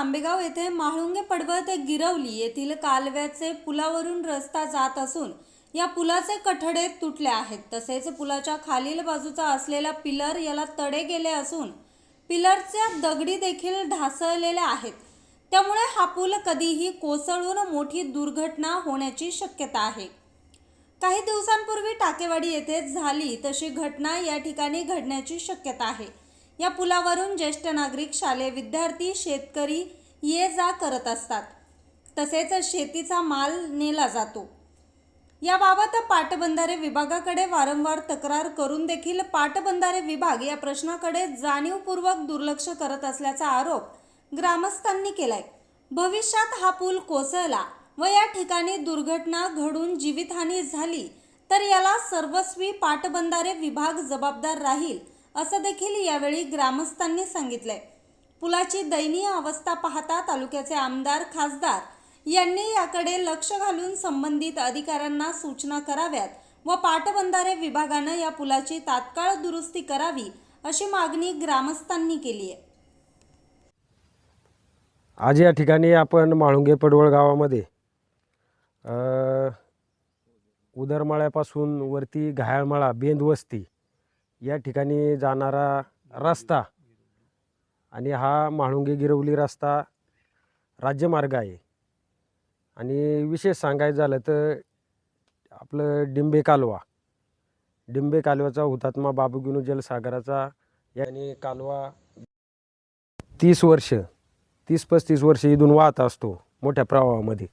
आंबेगाव येथे माळुंगे पडवत गिरवली येथील कालव्याचे पुलावरून रस्ता जात असून या पुलाचे कठडे तुटले आहेत. तसेच पुलाच्या खालील बाजूचा असलेला पिलर याला तडे गेले असून पिलरच्या दगडी देखील ढासळलेल्या आहेत. त्यामुळे हा पूल कधीही कोसळून मोठी दुर्घटना होण्याची शक्यता आहे. काही दिवसांपूर्वी टाकेवाडी येथे झाली तशी घटना या ठिकाणी घडण्याची शक्यता आहे. या पुलावरून ज्येष्ठ नागरिक शालेय विद्यार्थी शेतकरी ये जा करत असतात. तसेच शेतीचा माल नेला जातो. याबाबत पाटबंधारे विभागाकडे वारंवार तक्रार करून देखील पाटबंधारे विभाग या प्रश्नाकडे जाणीवपूर्वक दुर्लक्ष करत असल्याचा आरोप ग्रामस्थांनी केलाय. भविष्यात हा पूल कोसळला व या ठिकाणी दुर्घटना घडून जीवितहानी झाली तर याला सर्वस्वी पाटबंधारे विभाग जबाबदार राहील असं देखील यावेळी ग्रामस्थांनी सांगितलंय. पुलाची दयनीय अवस्था पाहता तालुक्याचे आमदार खासदार यांनी याकडे लक्ष घालून संबंधित अधिकाऱ्यांना सूचना कराव्यात व पाटबंधारे विभागानं या पुलाची तात्काळ दुरुस्ती करावी अशी मागणी ग्रामस्थांनी केली आहे. आज या ठिकाणी आपण म्हाळुंगे पडवळ गावामध्ये उदरमाळ्यापासून वरती घायाळमाळा बेंदवस्ती या ठिकाणी जाणारा रस्ता आणि हा म्हाळुंगे गिरवली रस्ता राज्यमार्ग आहे. आणि विशेष सांगायचं झालं तर आपलं डिंबे कालवा. डिंबे कालव्याचा हुतात्मा बाबूगिनू जलसागराचा याने कालवा तीस वर्ष तीस पस्तीस वर्ष इथून वाहत असतो मोठ्या प्रवाहामध्ये.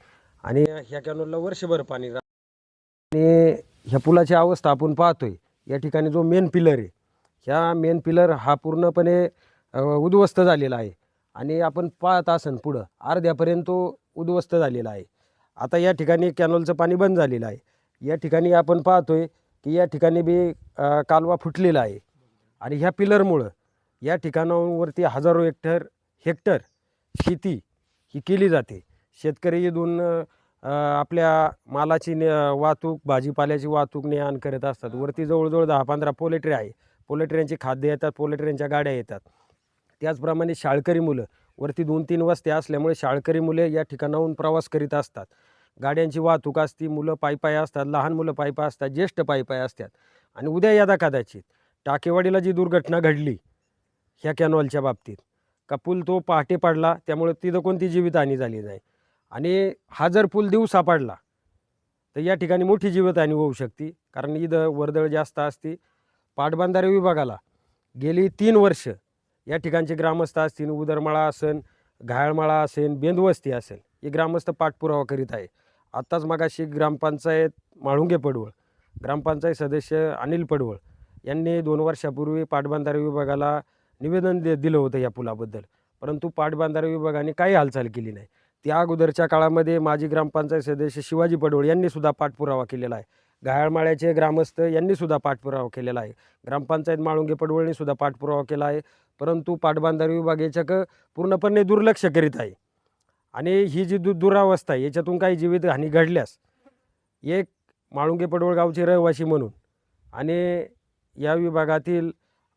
आणि ह्या कॅनोलला वर्षभर पाणी राहतं. आणि ह्या पुलाची अवस्था आपण पाहतोय. या ठिकाणी जो मेन पिलर आहे ह्या मेन पिलर हा पूर्णपणे उद्ध्वस्त झालेला आहे. आणि आपण पाहत असन पुढं अर्ध्यापर्यंत तो उद्ध्वस्त झालेला आहे. आता या ठिकाणी कॅनलचं पाणी बंद झालेलं आहे. या ठिकाणी आपण पाहतोय की या ठिकाणी बी कालवा फुटलेला आहे. आणि ह्या पिलरमुळं या ठिकाणावरती हजारो हेक्टर हेक्टर शेती ही केली जाते. शेतकरी दोन आपल्या मालाची ने वाहतूक भाजीपाल्याची वाहतूक ने आण करत असतात. वरती जवळजवळ दहा पंधरा पोलेट्री आहे. पोलेट्र्यांची खाद्य येतात पोलेट्र्यांच्या गाड्या येतात. त्याचप्रमाणे शाळकरी मुलं वरती दोन तीन वस्त्या असल्यामुळे शाळकरी मुले या ठिकाणाहून प्रवास करीत असतात. गाड्यांची वाहतूक असती मुलं पायपाय असतात लहान मुलं पायपाय असतात ज्येष्ठ पायपाय असतात. आणि उद्या यादा कदाचित टाकेवाडीला जी दुर्घटना घडली ह्या कॅनॉलच्या बाबतीत का पूल तो पहाटे पडला त्यामुळे तिथं कोणती जीवितहानी झाली नाही. आणि हा जर पूल दिवसा पडला तर या ठिकाणी मोठी जीवितहानी होऊ शकते. कारण इथं वर्दळ जास्त असते. पाटबंधारे विभागाला गेली तीन वर्ष या ठिकाणचे ग्रामस्थ असतील उदरमाळा असेल घायळमाळा असेल बेंदवस्ती असेल हे ग्रामस्थ पाठपुरावा करीत आहे. आत्ताच मागाशी ग्रामपंचायत माळुंगे पडवळ ग्रामपंचायत सदस्य अनिल पडवळ यांनी दोन वर्षापूर्वी पाटबंधारे विभागाला निवेदन दे दिलं होतं या पुलाबद्दल. परंतु पाटबंधारे विभागाने काही हालचाल केली नाही. त्या अगोदरच्या काळामध्ये माजी ग्रामपंचायत सदस्य शिवाजी पडवळ यांनी सुद्धा पाठपुरावा केलेला आहे. घायाळमाळ्याचे ग्रामस्थ यांनी सुद्धा पाठपुरावा केलेला आहे. ग्रामपंचायत माळुंगे पडवळनी सुद्धा पाठपुरावा केला आहे. परंतु पाटबंधारे विभाग पूर्णपणे दुर्लक्ष करीत आहे. आणि ही जी दु दुरावस्था आहे याच्यातून काही जीवितहानी घडल्यास एक माळुंगे पडवळ गावचे रहिवासी म्हणून आणि या विभागातील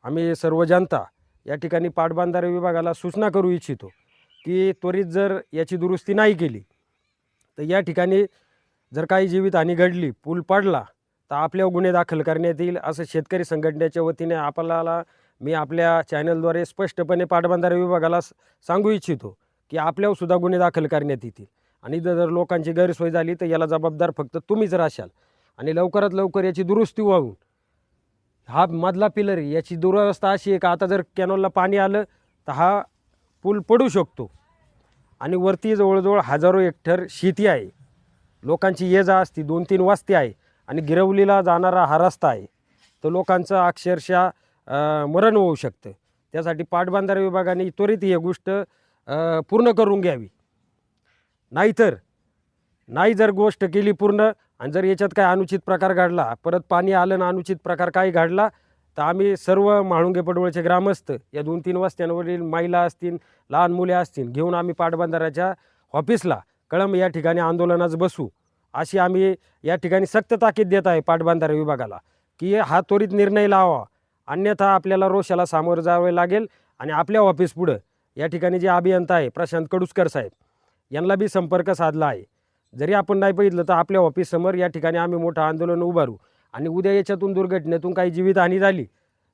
आम्ही सर्व जनता या ठिकाणी पाटबंधारे विभागाला सूचना करू इच्छितो. की त्वरित जर याची दुरुस्ती नाही केली तर या ठिकाणी जर काही जीवितहानी घडली पूल पडला तर आपल्यावर गुन्हे दाखल करण्यात येईल असं शेतकरी संघटनेच्या वतीने आपल्याला मी आपल्या चॅनलद्वारे स्पष्टपणे पाटबंधारे विभागाला सांगू इच्छितो की आपल्यावरसुद्धा गुन्हे दाखल करण्यात येतील. आणि जर लोकांची गैरसोय झाली तर याला जबाबदार फक्त तुम्हीच राशाल आणि लवकरात लवकर याची दुरुस्ती व्हावून हा मधला पिलर याची दुरावस्था अशी आहे का आता जर कॅनॉलला पाणी आलं तर हा पूल पडू शकतो. आणि वरती जवळजवळ हजारो हेक्टर शेती आहे. लोकांची ये जा असती दोन तीन वाजते आहे आणि गिरवलीला जाणारा हा रस्ता आहे. तर लोकांचं अक्षरशः मरण होऊ शकतं. त्यासाठी पाटबंधारे विभागाने त्वरित ही गोष्ट पूर्ण करून घ्यावी. नाहीतर नाही जर गोष्ट केली पूर्ण आणि जर याच्यात काय अनुचित प्रकार घडला परत पाणी आलं ना अनुचित प्रकार काही घडला तर आम्ही सर्व म्हाळुंगे पडवळचे ग्रामस्थ या दोन तीन वस्त्यांवरील महिला असतील लहान मुले असतील घेऊन आम्ही पाटबंधाऱ्याच्या ऑफिसला कळंब या ठिकाणी आंदोलनास बसू अशी आम्ही या ठिकाणी सक्त ताकीद देत आहे पाटबंधारे विभागाला की हा त्वरित निर्णय लावा. अन्यथा आपल्याला रोषाला सामोरं जावे लागेल आणि आपल्या ऑफिस पुढं या ठिकाणी जे अभियंता आहे प्रशांत कडुसकर साहेब यांना बी संपर्क साधला आहे. जरी आपण नाही बघितलं तर आपल्या ऑफिससमोर या ठिकाणी आम्ही मोठं आंदोलन उभारू. आणि उद्या याच्यातून दुर्घटनेतून काही जीवितहानी झाली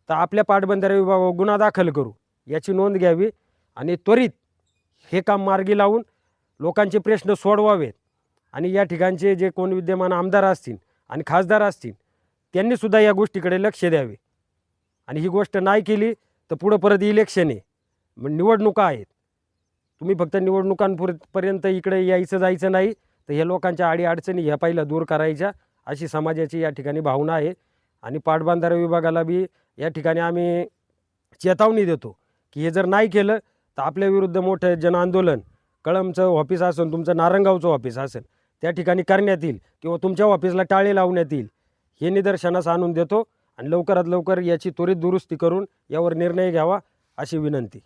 तर आपल्या पाटबंधारे विभागावर गुन्हा दाखल करू. याची नोंद घ्यावी आणि त्वरित हे काम मार्गी लावून लोकांचे प्रश्न सोडवावेत. आणि या ठिकाणचे जे कोण विद्यमान आमदार असतील आणि खासदार असतील त्यांनीसुद्धा या गोष्टीकडे लक्ष द्यावे. आणि ही गोष्ट नाही केली तर पुढं परत इलेक्शन आहे. मग निवडणुका आहेत. तुम्ही फक्त निवडणुकांपर्यंत इकडे यायचं जायचं नाही तर ह्या लोकांच्या अडीअडचणी ह्या पहिल्या दूर करायच्या. अशी समाजाची या ठिकाणी भावना आहे. आणि पाटबंधारे विभागाला बी या ठिकाणी आम्ही चेतावणी देतो की हे जर नाही केलं तर आपल्या विरुद्ध मोठं जनआंदोलन कळमचं ऑफिस असेल तुमचं नारंगावचं ऑफिस असेल त्या ठिकाणी करण्यात येईल किंवा तुमच्या ऑफिसला टाळे लावण्यात येईल हे निदर्शनास आणून देतो. आणि लवकरात लवकर याची त्वरित दुरुस्ती करून यावर निर्णय घ्यावा अशी विनंती.